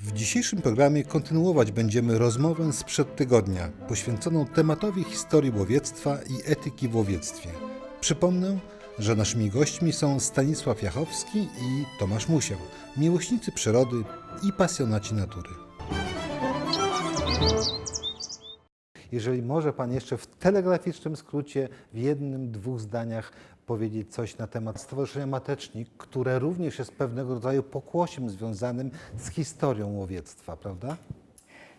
W dzisiejszym programie kontynuować będziemy rozmowę sprzed tygodnia poświęconą tematowi historii łowiectwa i etyki w łowiectwie. Przypomnę, że naszymi gośćmi są Stanisław Jachowski i Tomasz Musiał, miłośnicy przyrody i pasjonaci natury. Jeżeli może Pan jeszcze w telegraficznym skrócie, w jednym, dwóch zdaniach powiedzieć coś na temat Stowarzyszenia Matecznik, które również jest pewnego rodzaju pokłosiem związanym z historią łowiectwa, prawda?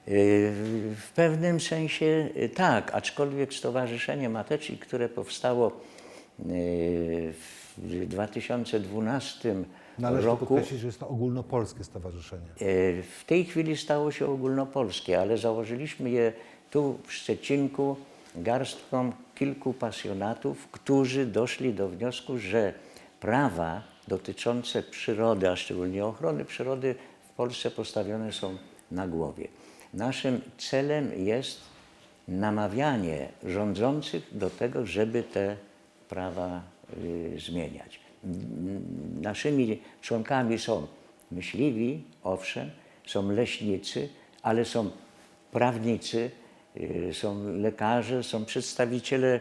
Y, W pewnym sensie y, tak, aczkolwiek Stowarzyszenie Matecznik, które powstało y, w 2012 Należy roku, podkreślić, że jest to ogólnopolskie stowarzyszenie. w tej chwili stało się ogólnopolskie, ale założyliśmy je tu w Szczecinku garstką kilku pasjonatów, którzy doszli do wniosku, że prawa dotyczące przyrody, a szczególnie ochrony przyrody w Polsce postawione są na głowie. Naszym celem jest namawianie rządzących do tego, żeby te prawa y, zmieniać. Naszymi członkami są myśliwi, owszem, są leśnicy, ale są prawnicy, są lekarze, są przedstawiciele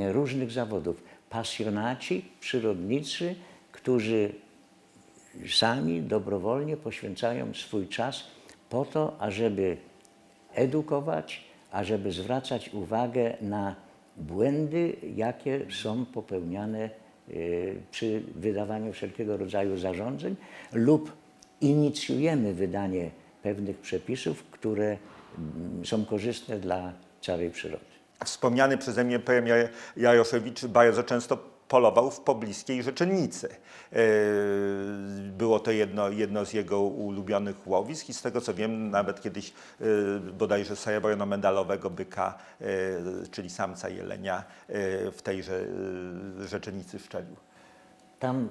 y, różnych zawodów, pasjonaci, przyrodnicy, którzy sami dobrowolnie poświęcają swój czas po to, ażeby edukować, ażeby zwracać uwagę na błędy, jakie są popełniane y, przy wydawaniu wszelkiego rodzaju zarządzeń lub inicjujemy wydanie pewnych przepisów, które są korzystne dla całej przyrody. Wspomniany przeze mnie premier Jaroszewicz bardzo często polował w pobliskiej Rzeczennicy. Yy, Było to jedno, jedno z jego ulubionych łowisk i z tego co wiem, nawet kiedyś yy, bodajże srebrno-medalowego byka, yy, czyli samca jelenia w tejże Rzeczennicy szczelił. Tam,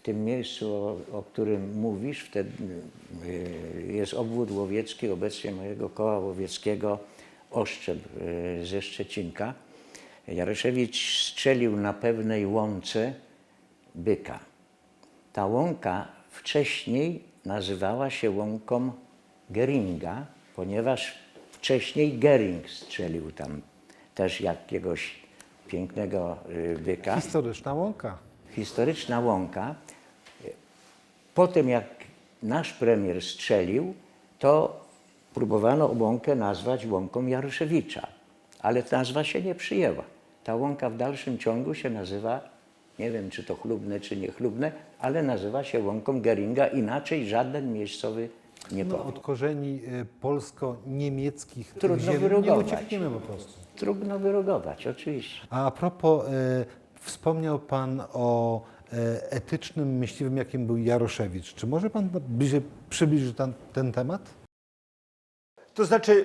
w tym miejscu, o, o którym mówisz, wtedy y, jest obwód łowiecki obecnie mojego koła łowieckiego Oszczep y, ze Szczecinka. Jaroszewicz strzelił na pewnej łące byka. Ta łąka wcześniej nazywała się łąką Geringa, ponieważ wcześniej Gering strzelił tam też jakiegoś pięknego y, byka Historyczna łąka. historyczna łąka. Po tym, jak nasz premier strzelił, to próbowano łąkę nazwać łąką Jaroszewicza, ale ta nazwa się nie przyjęła. Ta łąka w dalszym ciągu się nazywa, nie wiem czy to chlubne, czy niechlubne, ale nazywa się łąką Geringa, inaczej żaden miejscowy nie No, powie. od korzeni y, polsko-niemieckich Trudno ziemi nie wyrugować. uciekniemy po prostu. Trudno wyrogować, oczywiście. A a propos, y, wspomniał Pan o etycznym myśliwym, jakim był Jaroszewicz. Czy może Pan bliżej przybliżyć ten, ten temat? To znaczy,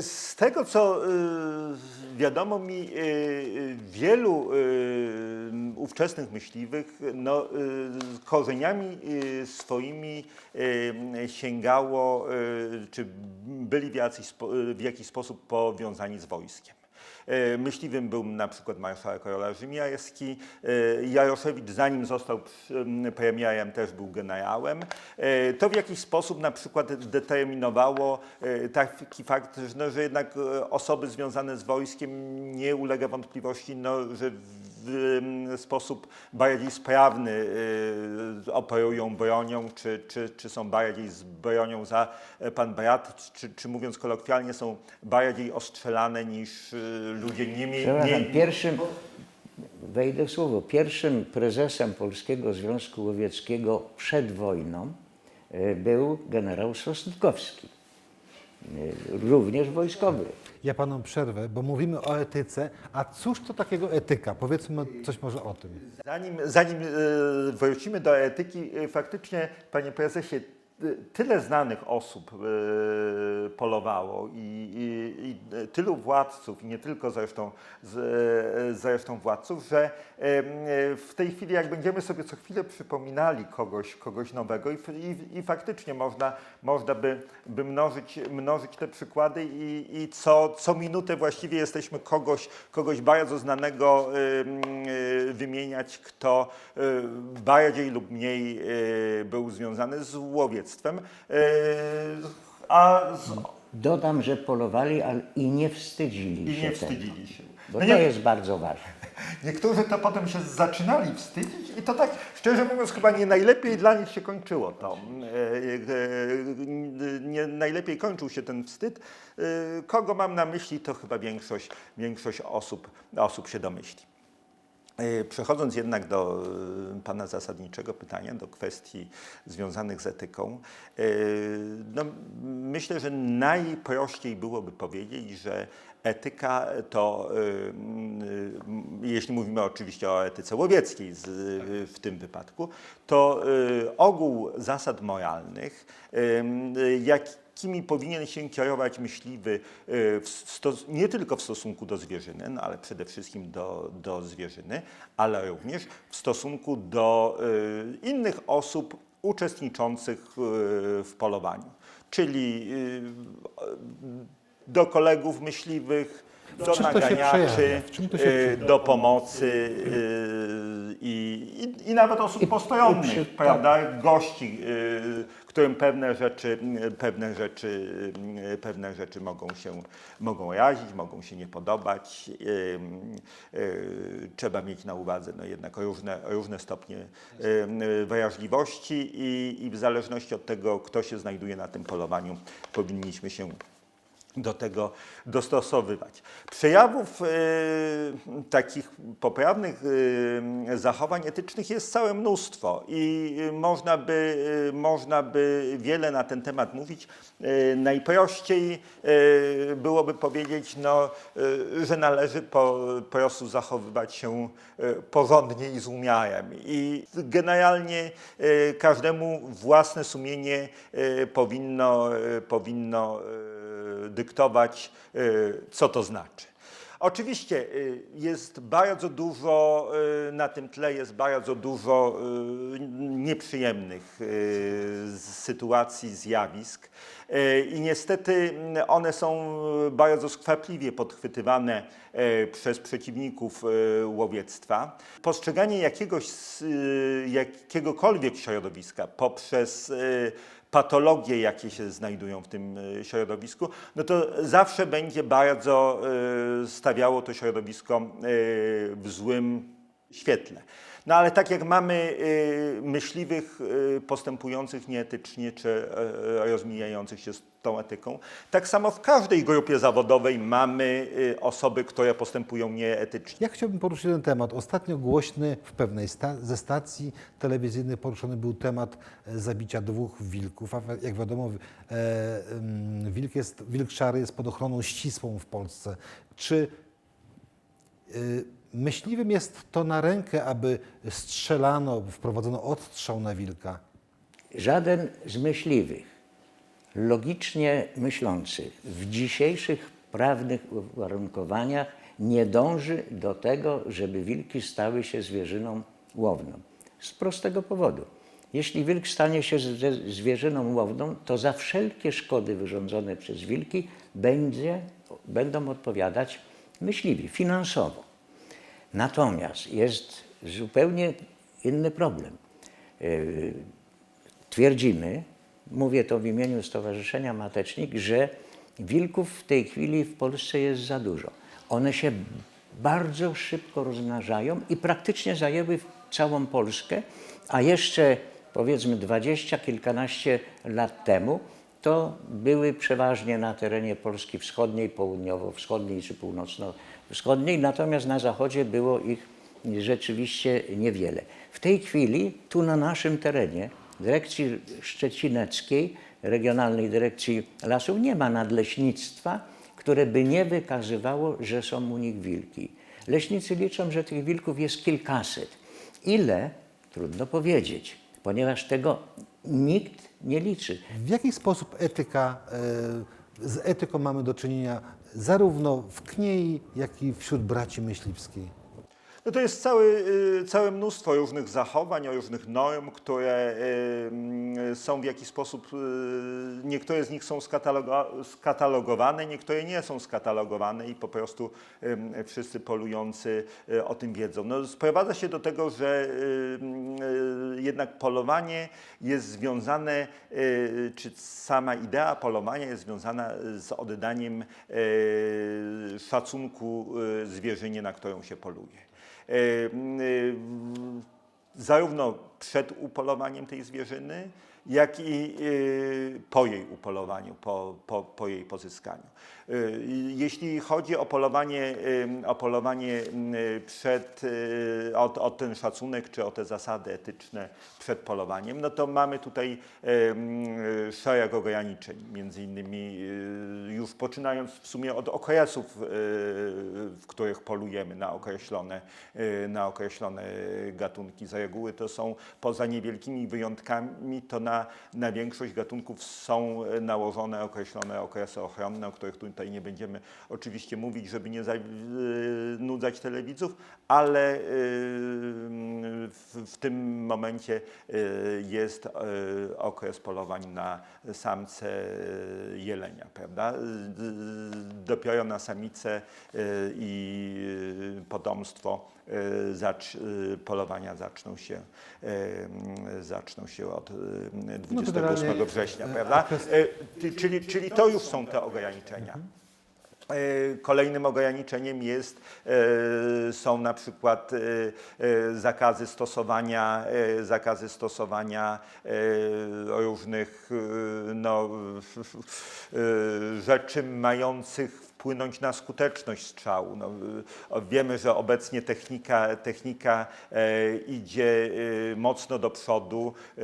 z tego co y, wiadomo mi, y, y, wielu ówczesnych myśliwych no, korzeniami swoimi sięgało, czy byli w w jakiś sposób powiązani z wojskiem. E, Myśliwym był na przykład marszałek Karola Rzymiarski. E, Jaroszewicz, zanim został premierem, też był generałem. E, To w jakiś sposób na przykład determinowało taki fakt, że, no, że jednak osoby związane z wojskiem nie ulega wątpliwości, no, że w sposób bardziej sprawny e, operują bronią, czy, czy, czy są bardziej z bronią za e, pan brat, czy, czy mówiąc kolokwialnie, są bardziej ostrzelane niż e, ludzie nie mieli. Przepraszam, pierwszym, wejdę w słowo, pierwszym prezesem Polskiego Związku Łowieckiego przed wojną e, był generał Sosnkowski, również wojskowy. Ja Panom przerwę, bo mówimy o etyce, a cóż to takiego etyka? Powiedzmy coś może o tym. Zanim, zanim e, wrócimy do etyki, e, faktycznie, panie prezesie, y, tyle znanych osób y, polowało i, i, i tylu władców, i nie tylko zresztą, y, zresztą władców, że y, w tej chwili jak będziemy sobie co chwilę przypominali kogoś, kogoś nowego i, i, i faktycznie można, można by, by mnożyć, mnożyć te przykłady i, i co, co minutę właściwie jesteśmy kogoś, kogoś bardzo znanego wymieniać, kto bardziej lub mniej był związany z łowiectwem. Y, a z, Dodam, że polowali ale i nie wstydzili i się nie tego. wstydzili się. Bo No to nie- jest bardzo ważne. Niektórzy to potem się zaczynali wstydzić i to tak, szczerze mówiąc, chyba nie najlepiej dla nich się kończyło to. E, e, Nie najlepiej kończył się ten wstyd. E, Kogo mam na myśli, to chyba większość, większość osób, osób się domyśli. E, Przechodząc jednak do e, Pana zasadniczego pytania, do kwestii związanych z etyką, e, no, myślę, że najprościej byłoby powiedzieć, że etyka to, jeśli mówimy oczywiście o etyce łowieckiej z, w tym wypadku, to ogół zasad moralnych, m, jakimi powinien się kierować myśliwy stos- nie tylko w stosunku do zwierzyny, no ale przede wszystkim do, do zwierzyny, ale również w stosunku do e, innych osób uczestniczących e, w polowaniu, czyli do kolegów myśliwych, do czym naganiaczy, do pomocy i, i, i nawet osób I- postronnych, i przy- prawda, gości, którym pewne rzeczy, pewne rzeczy, pewne rzeczy mogą się mogą razić, mogą się nie podobać. E, e, Trzeba mieć na uwadze no jednak różne, różne stopnie e, wrażliwości i, i w zależności od tego, kto się znajduje na tym polowaniu, powinniśmy się do tego dostosowywać. Przejawów e, takich poprawnych e, zachowań etycznych jest całe mnóstwo i e, można by, można by wiele na ten temat mówić. E, najprościej byłoby powiedzieć, no, że należy po prostu zachowywać się e, porządnie i z umiarem. I generalnie każdemu własne sumienie powinno, e, powinno dyktować, y, co to znaczy. Oczywiście y, jest bardzo dużo, y, na tym tle jest bardzo dużo nieprzyjemnych sytuacji, zjawisk i niestety mm, one są bardzo skwapliwie podchwytywane y, przez przeciwników łowiectwa. Postrzeganie jakiegoś, jakiegokolwiek środowiska poprzez patologie, jakie się znajdują w tym e, środowisku, no to zawsze będzie bardzo e, stawiało to środowisko e, w złym świetle. No ale tak jak mamy e, myśliwych e, postępujących nieetycznie czy e, rozmijających się z tą etyką, tak samo w każdej grupie zawodowej mamy osoby, które postępują nieetycznie. Ja chciałbym poruszyć ten temat. Ostatnio głośny w pewnej sta- ze stacji telewizyjnych poruszony był temat e, zabicia dwóch wilków. A jak wiadomo, e, wilk, jest, wilk szary jest pod ochroną ścisłą w Polsce. Czy y, myśliwym jest to na rękę, aby strzelano, wprowadzono odstrzał na wilka? Żaden z myśliwych, logicznie myślący, w dzisiejszych prawnych uwarunkowaniach nie dąży do tego, żeby wilki stały się zwierzyną łowną. Z prostego powodu. Jeśli wilk stanie się zwierzyną łowną, to za wszelkie szkody wyrządzone przez wilki będzie, będą odpowiadać myśliwi finansowo. Natomiast jest zupełnie inny problem. Yy, Twierdzimy, mówię to w imieniu Stowarzyszenia Matecznik, że wilków w tej chwili w Polsce jest za dużo. One się bardzo szybko rozmnażają i praktycznie zajęły całą Polskę, a jeszcze powiedzmy dwadzieścia, kilkanaście lat temu to były przeważnie na terenie Polski wschodniej, południowo-wschodniej czy północno-wschodniej, natomiast na zachodzie było ich rzeczywiście niewiele. W tej chwili tu na naszym terenie dyrekcji szczecineckiej, Regionalnej Dyrekcji Lasów nie ma nadleśnictwa, które by nie wykazywało, że są u nich wilki. Leśnicy liczą, że tych wilków jest kilkaset. Ile? Trudno powiedzieć, ponieważ tego nikt nie liczy. W jaki sposób etyka, e, z etyką mamy do czynienia zarówno w Kniei, jak i wśród braci myśliwskiej? No to jest cały, y, całe mnóstwo różnych zachowań, różnych norm, które y, mm, są w jakiś sposób, y, niektóre z nich są skatalogo- skatalogowane, niektóre nie są skatalogowane i po prostu wszyscy polujący y, o tym wiedzą. No, sprowadza się do tego, że y, y, jednak polowanie jest związane, y, czy sama idea polowania jest związana z oddaniem y, szacunku y, zwierzynie, na którą się poluje. E, e, zarówno przed upolowaniem tej zwierzyny, jak i e, po jej upolowaniu, po, po, po jej pozyskaniu. E, Jeśli chodzi o polowanie, e, o polowanie m, przed, o, o ten szacunek czy o te zasady etyczne przed polowaniem, no to mamy tutaj szereg ograniczeń, między innymi już poczynając w sumie od okresów, w których polujemy na określone, na określone gatunki. Z reguły to są poza niewielkimi wyjątkami, to na, na większość gatunków są nałożone określone okresy ochronne, o których tutaj nie będziemy oczywiście mówić, żeby nie zanudzać telewidzów, ale e, w, tym momencie e, jest okres polowań na samce jelenia, prawda? Dopiero na samicę e, i potomstwo zacz, e, polowania zaczną się, m, zaczną się od e, 28 generalnie, września, prawda? Czyli, czyli to już są te ograniczenia. E, Kolejnym ograniczeniem jest, są na przykład zakazy stosowania, zakazy stosowania różnych no, rzeczy mających wpłynąć na skuteczność strzału. No, e, wiemy, że obecnie technika, technika e, idzie e, mocno do przodu. E,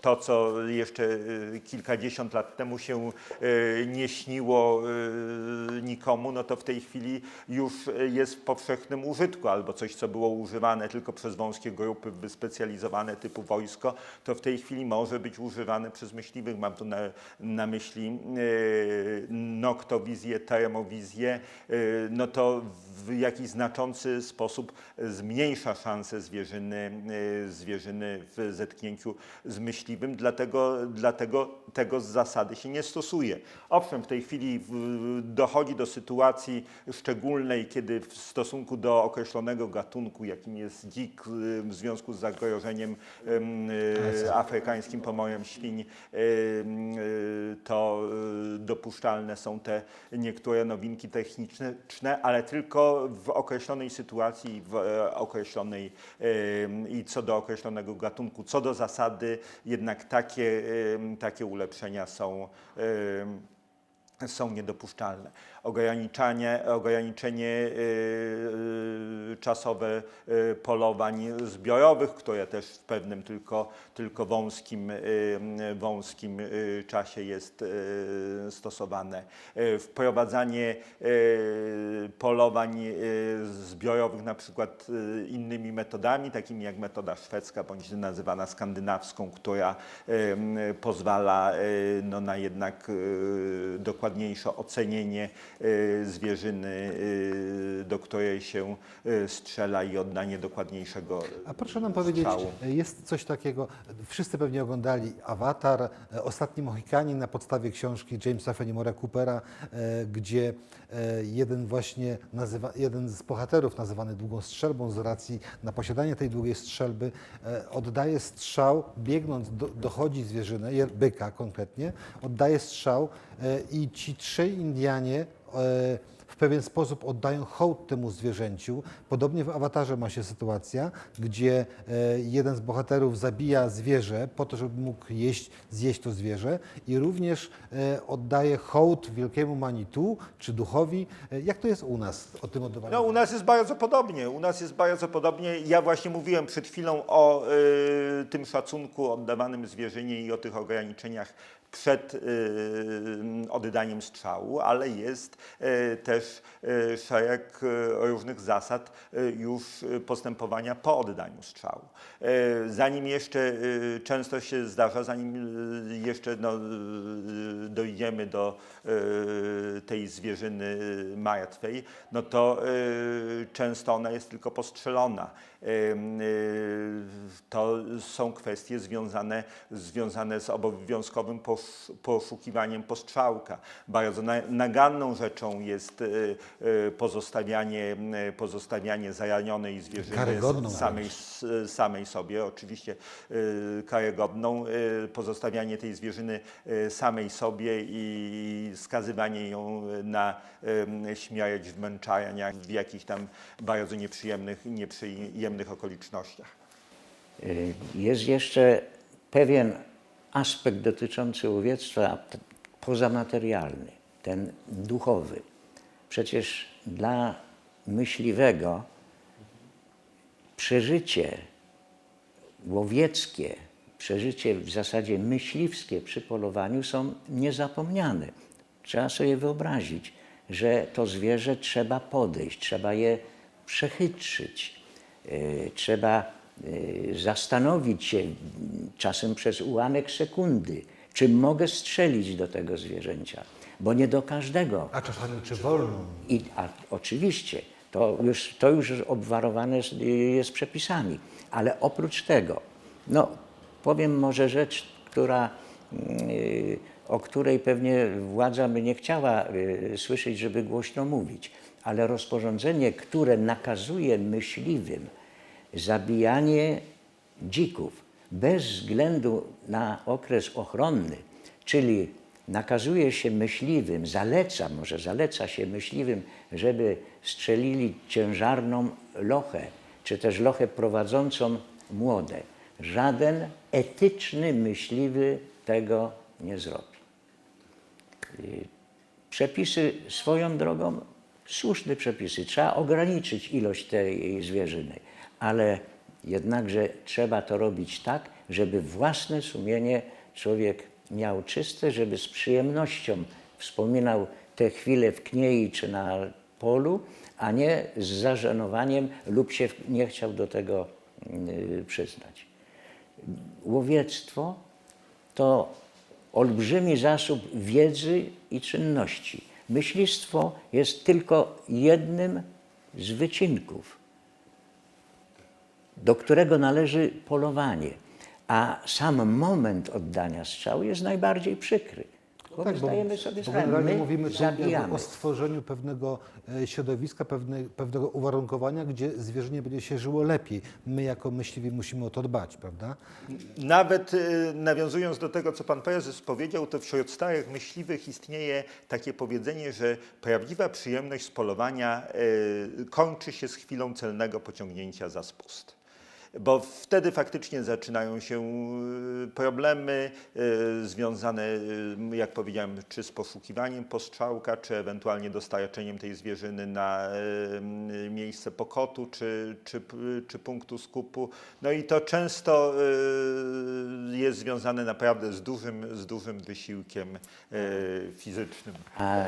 to, co jeszcze e, kilkadziesiąt lat temu się e, nie śniło nikomu, no to w tej chwili już jest w powszechnym użytku, albo coś, co było używane tylko przez wąskie grupy wyspecjalizowane typu wojsko, to w tej chwili może być używane przez myśliwych. Mam tu na, na myśli e, noktowizję, termowizję, e, no to w jakiś znaczący sposób zmniejsza szanse zwierzyny, e, zwierzyny w zetknięciu z myśliwym, dlatego, dlatego tego z zasady się nie stosuje. Owszem, w tej chwili dochodzi do sytuacji szczególnej, kiedy w stosunku do określonego gatunku, jakim jest dzik, e, w związku z zagrożeniem em, afrykańskim pomorem świń, to dopuszczalne są te niektóre nowinki techniczne, ale tylko w określonej sytuacji, w e, określonej em, i co do określonego gatunku, co do zasady, jednak takie, em, takie ulepszenia są. są niedopuszczalne. Ograniczanie, ograniczenie y, y, czasowe y, polowań zbiorowych, które też w pewnym tylko, tylko wąskim, wąskim czasie jest stosowane. Wprowadzanie polowań zbiorowych na przykład innymi metodami, takimi jak metoda szwedzka bądź nazywana skandynawską, która pozwala no, na jednak dokładniejsze ocenienie zwierzyny, y, do której się y, strzela i oddanie dokładniejszego A proszę nam powiedzieć, strzału. jest coś takiego, wszyscy pewnie oglądali Avatar, e, Ostatni Mohikanin na podstawie książki Jamesa Fenimora Coopera, e, gdzie e, jeden właśnie nazywa, jeden z bohaterów nazywany długą strzelbą z racji na posiadanie tej długiej strzelby oddaje strzał, biegnąc do, dochodzi zwierzynę, byka konkretnie, oddaje strzał i ci trzej Indianie w pewien sposób oddają hołd temu zwierzęciu. Podobnie w awatarze ma się sytuacja, gdzie e, jeden z bohaterów zabija zwierzę po to, żeby mógł jeść, zjeść to zwierzę i również e, oddaje hołd wielkiemu manitu czy duchowi. E, Jak to jest u nas o tym oddawaniu? No, u nas jest bardzo podobnie. U nas jest bardzo podobnie. Ja właśnie mówiłem przed chwilą o y, tym szacunku oddawanym zwierzynie i o tych ograniczeniach przed y, oddaniem strzału, ale jest y, też y, szereg różnych zasad już postępowania po oddaniu strzału. Zanim jeszcze często się zdarza, zanim jeszcze no, dojdziemy do tej zwierzyny martwej, no to często ona jest tylko postrzelona. Y, To są kwestie związane, związane z obowiązkowym posz- poszukiwaniem postrzałka. Bardzo na- naganną rzeczą jest y, y, pozostawianie, pozostawianie zaranionej zwierzyny samej, samej sobie. Oczywiście karygodną. Pozostawianie tej zwierzyny samej sobie i skazywanie ją na śmierć w męczarniach w jakichś tam bardzo nieprzyjemnych, nieprzyjemnych okolicznościach. Y, Jest jeszcze pewien aspekt dotyczący łowiectwa pozamaterialny, ten duchowy. Przecież dla myśliwego przeżycie łowieckie, przeżycie w zasadzie myśliwskie przy polowaniu są niezapomniane. Trzeba sobie wyobrazić, że to zwierzę trzeba podejść, trzeba je przechytrzyć, trzeba yy, zastanowić się mm, czasem przez ułamek sekundy, czy mogę strzelić do tego zwierzęcia, bo nie do każdego A czasami czy wolno? i, a oczywiście, to już, to już obwarowane jest, jest przepisami, ale oprócz tego, no powiem może rzecz, która, yy, o której pewnie władza by nie chciała słyszeć, żeby głośno mówić, ale rozporządzenie, które nakazuje myśliwym zabijanie dzików bez względu na okres ochronny, czyli nakazuje się myśliwym, zaleca, może zaleca się myśliwym, żeby strzelili ciężarną lochę, czy też lochę prowadzącą młode. Żaden etyczny myśliwy tego nie zrobi. Przepisy swoją drogą, słuszne przepisy. Trzeba ograniczyć ilość tej zwierzyny, ale jednakże trzeba to robić tak, żeby własne sumienie człowiek miał czyste, żeby z przyjemnością wspominał te chwile w kniei czy na polu, a nie z zażenowaniem lub się nie chciał do tego yy, przyznać. Łowiectwo to olbrzymi zasób wiedzy i czynności. Myślistwo jest tylko jednym z wycinków, do którego należy polowanie, a sam moment oddania strzału jest najbardziej przykry. Bo my zdajemy sobie Tak, bo sprawę, generalnie my mówimy tu o stworzeniu pewnego e, środowiska, pewne, pewnego uwarunkowania, gdzie zwierzę będzie się żyło lepiej. My jako myśliwi musimy o to dbać, prawda? Nawet y, nawiązując do tego, co pan prezes powiedział, to wśród starych myśliwych istnieje takie powiedzenie, że prawdziwa przyjemność z polowania y, kończy się z chwilą celnego pociągnięcia za spust. Bo wtedy faktycznie zaczynają się y, problemy y, związane, y, jak powiedziałem, czy z poszukiwaniem postrzałka, czy ewentualnie dostarczeniem tej zwierzyny na miejsce pokotu, czy, czy, czy punktu skupu. No i to często jest związane naprawdę z dużym, z dużym wysiłkiem fizycznym. A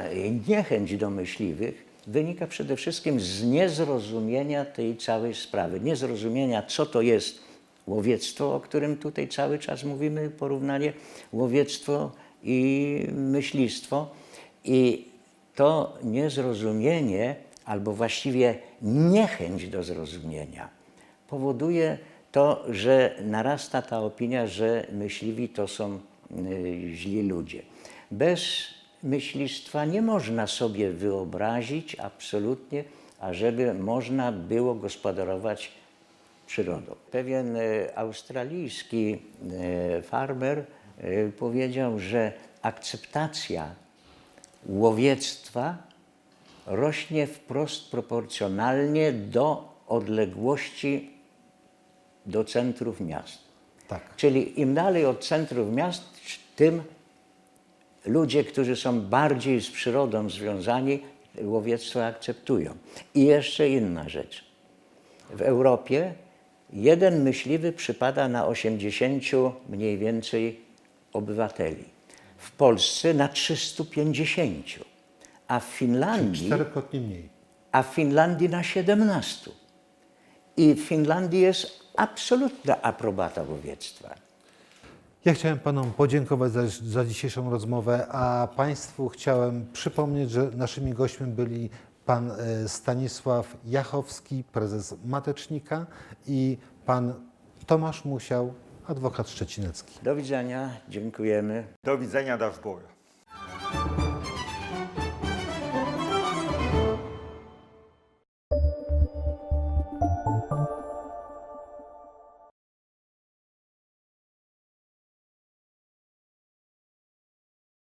niechęć do myśliwych wynika przede wszystkim z niezrozumienia tej całej sprawy, niezrozumienia, co to jest łowiectwo, o którym tutaj cały czas mówimy, porównanie łowiectwo i myślistwo. I to niezrozumienie, albo właściwie niechęć do zrozumienia, powoduje to, że narasta ta opinia, że myśliwi to są y, źli ludzie. Bez myślistwa nie można sobie wyobrazić absolutnie, ażeby można było gospodarować przyrodą. Pewien e, australijski e, farmer e, powiedział, że akceptacja łowiectwa rośnie wprost proporcjonalnie do odległości do centrów miast. Tak. Czyli im dalej od centrów miast, tym ludzie, którzy są bardziej z przyrodą związani, łowiectwo akceptują. I jeszcze inna rzecz. W Europie jeden myśliwy przypada na 80 mniej więcej obywateli. w Polsce na 350, a w Finlandii, Czterokrotnie mniej. a w Finlandii na 17. I w Finlandii jest absolutna aprobata łowiectwa. Ja chciałem Panom podziękować za, za dzisiejszą rozmowę, a Państwu chciałem przypomnieć, że naszymi gośćmi byli Pan e, Stanisław Jachowski, prezes Matecznika i Pan Tomasz Musiał, adwokat szczecinecki. Do widzenia, dziękujemy. Do widzenia, dasz Bóg.